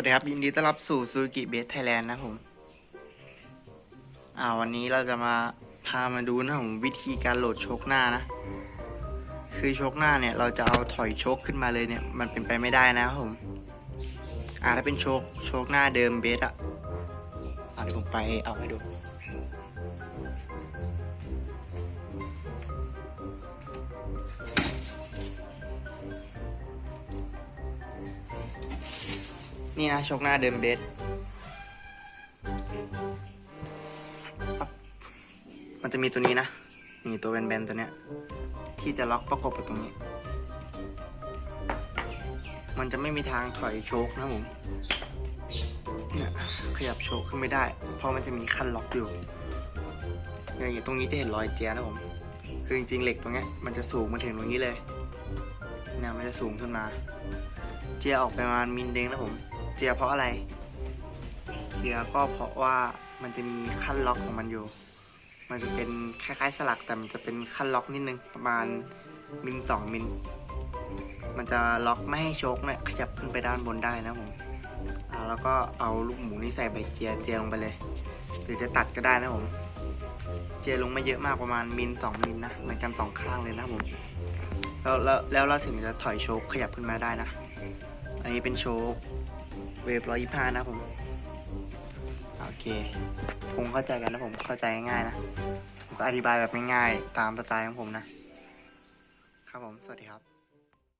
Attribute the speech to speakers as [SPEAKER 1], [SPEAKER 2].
[SPEAKER 1] วัสดีครับ ยินดีต้อนรับสู่ซูกิเบสไทยแลนด์นะผมอ่าวันนี้เราจะมาพามาดูนะผมวิธีการโหลดชคหน้านะ คือชคหน้าเนี่ยเราจะเอาถอยชคขึ้นมาเลยเนี่ย มันเป็นไปไม่ได้นะครับผม อ่าถ้าเป็นชคโชคหน้าเดิมเบสอะอ่าเดี๋ยวผมไปเอาให้ดู นี่นะชคหน้าเดิมเบสมันจะมีตัวนี้นะ นี่ตัวแบนๆตัวเนี้ย ที่จะล็อกประกบกับตรงนี้ มันจะไม่มีทางถอยโชคนะผมเนี่ยขยับโชคขึ้นไม่ได้ เพราะมันจะมีคันล็อกอยู่อย่างอย่างตรงนี้จะเห็นรอยเจียนะผม คือจริงๆเหล็กตรงเนี้ยมันจะสูงมาถึงตรงนี้เลยเนี่ยมันจะสูงขึ้นมา เจียออกไปประมาณมิลเดงนะผม เจียเพราะอะไร เจียก็เพราะว่ามันจะมีขั้นล็อกของมันอยู่ มันจะเป็นคล้ายๆสลักแต่มันจะเป็นขั้นล็อกนิดนึงประมาณมิลสองมิล มันจะล็อกไม่ให้โชคเนี่ยขยับขึ้นไปด้านบนได้นะผมแล้วก็เอาลูกหมูนี่ใส่ใบเจียเจียลงไปเลย หรือจะตัดก็ได้นะผม เจียลงไม่เยอะมากประมาณมิลสองมิลนะเหมือนกันสองข้างเลยนะผมแล้วแล้วแล้วเราถึงจะถอยโชคขยับขึ้นมาได้นะ อันนี้เป็นโชค เวฟร้อยยี่ห้านะผม โอเค คงเข้าใจกันนะผม เข้าใจง่ายๆนะ ผมก็อธิบายแบบง่ายๆ ตามสไตล์ของผมนะ ครับผม สวัสดีครับ